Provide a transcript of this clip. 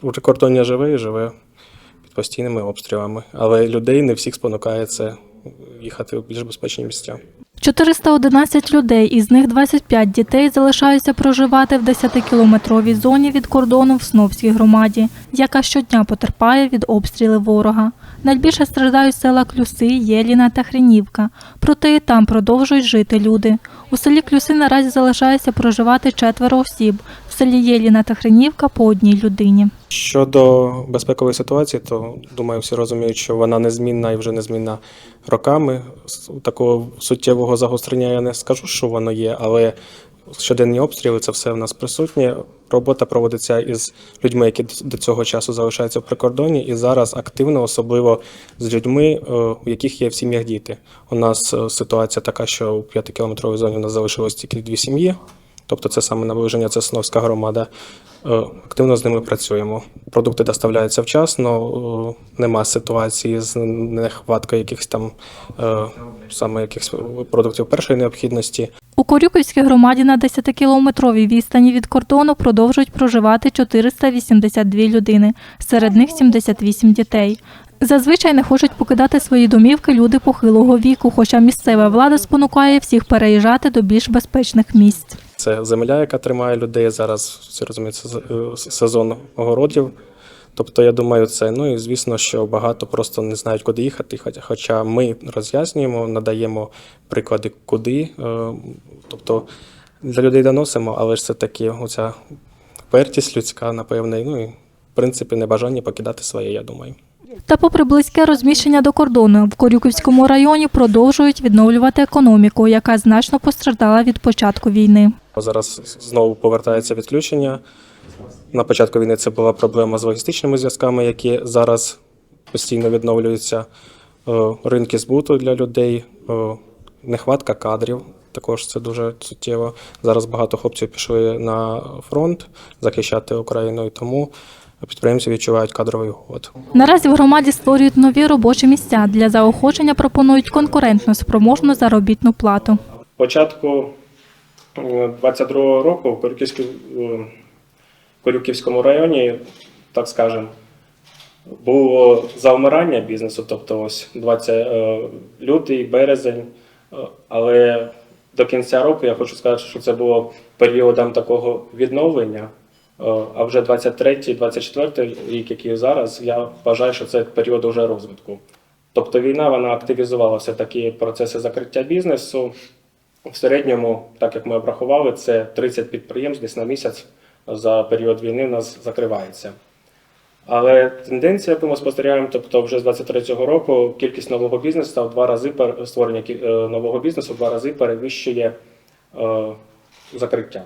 прикордоння живе і живе під постійними обстрілами, але людей не всіх спонукає це їхати в більш безпечні місця. 411 людей, із них 25 дітей залишаються проживати в 10-кілометровій зоні від кордону в Сновській громаді, яка щодня потерпає від обстрілів ворога. Найбільше страждають села Клюси, Єліна та Хренівка, проте і там продовжують жити люди. У селі Клюси наразі залишається проживати четверо осіб, селі Єліна та Хренівка по одній людині. Щодо безпекової ситуації, то думаю, всі розуміють, що вона незмінна і вже незмінна роками. Такого суттєвого загострення я не скажу, що воно є, але щоденні обстріли це все в нас присутнє. Робота проводиться із людьми, які до цього часу залишаються в прикордоні, і зараз активно, особливо з людьми, е, у яких є в сім'ях діти. У нас е, ситуація така, що у 5-кілометровій зоні у нас залишилось тільки дві сім'ї. Тобто це саме наближення, це Сновська громада. Е, Активно з ними працюємо. Продукти доставляються вчасно, е, нема ситуації з нехваткою якихось там е, саме якихось продуктів першої необхідності. У Корюківській громаді на 10-кілометровій відстані від кордону продовжують проживати 482 людини, серед них 78 дітей. Зазвичай не хочуть покидати свої домівки люди похилого віку, хоча місцева влада спонукає всіх переїжджати до більш безпечних місць. Це земля, яка тримає людей зараз. Це е, сезон огородів. Тобто, я думаю, це ну і звісно, що багато просто не знають, куди їхати. Хоча- ми роз'яснюємо, надаємо приклади, куди. е, Тобто для людей доносимо, але ж це таки оця впертість людська, напевне, ну і в принципі небажання покидати своє, я думаю. Та попри близьке розміщення до кордону, в Корюківському районі продовжують відновлювати економіку, яка значно постраждала від початку війни. Зараз знову повертається відключення. На початку війни це була проблема з логістичними зв'язками, які зараз постійно відновлюються. Е, Ринки збуту для людей, е, нехватка кадрів. Також це дуже суттєво. Зараз багато хлопців пішли на фронт захищати Україну, і тому підприємці відчувають кадровий голод. Наразі в громаді створюють нові робочі місця. Для заохочення пропонують конкурентно спроможну заробітну плату. початку 22-го року в е, Корюківському районі, так скажемо, було завмирання бізнесу, тобто ось 20 е, лютий, березень. Е, Але до кінця року я хочу сказати, що це було періодом такого відновлення. Е, А вже 23-24 рік, який зараз, я вважаю, що це період уже розвитку. Тобто війна вона активізувала все такі процеси закриття бізнесу. В середньому, так як ми обрахували, це 30 підприємств десь на місяць за період війни в нас закривається. Але тенденція, яку ми спостерігаємо, тобто вже з 23-го року кількість нового бізнесу в два рази створення е, нового бізнесу в два рази перевищує е, закриття.